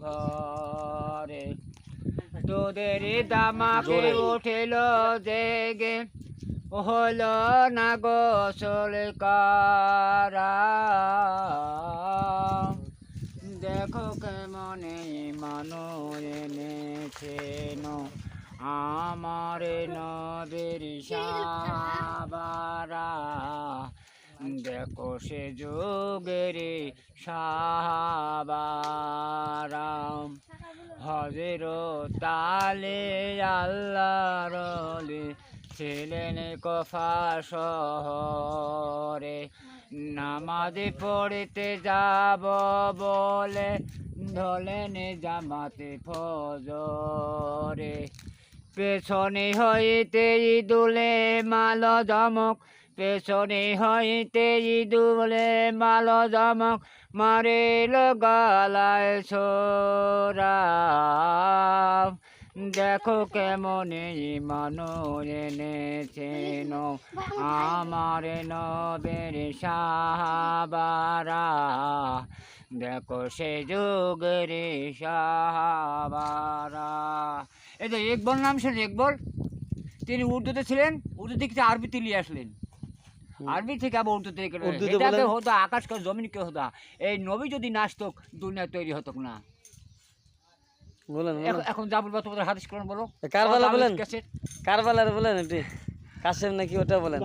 ঘরে। তোদের দামাকে উঠিল জেগে। হলো না গোসল কারা দেখো কেমনে মানুষ এনেছেন আমার নদীর সাবারা দেখো সে যুগের সাহাবারাম। হজের তালে আল্লাহ রলে ছিলেন কফা শহরে। নামাজে পড়তে যাব বলে ধলেন জামাতে ফজরে। পেছনে হইতে ইদুলে মাল জমক পেছনে হইতে ইদুলে মাল জমক মারিল গালায় ছোরা দেখো কেমন মানুষ এনেছেন আমার নবের সাহাবারা। দেখো সে যুগের সাহাবারা। এই তো একবল নাম শুনে একবল। তিনি উর্দুতে ছিলেন, উর্দু থেকে আরবিতে নিয়ে আসলেন। আরবি থেকে আবার উর্দু তৈরি করে এটাকে তো হতো আকাশ কে জমিন কে হতো। এই নবী যদি নাচত দুনিয়া তৈরি হতো না। বলেন এখন- যা বলবা তোমাদের হাদিস কোরআন বলো। কারবালা বলেন। কারবালার বলেন এটি। কাসেম নাকি ওটা বলেন।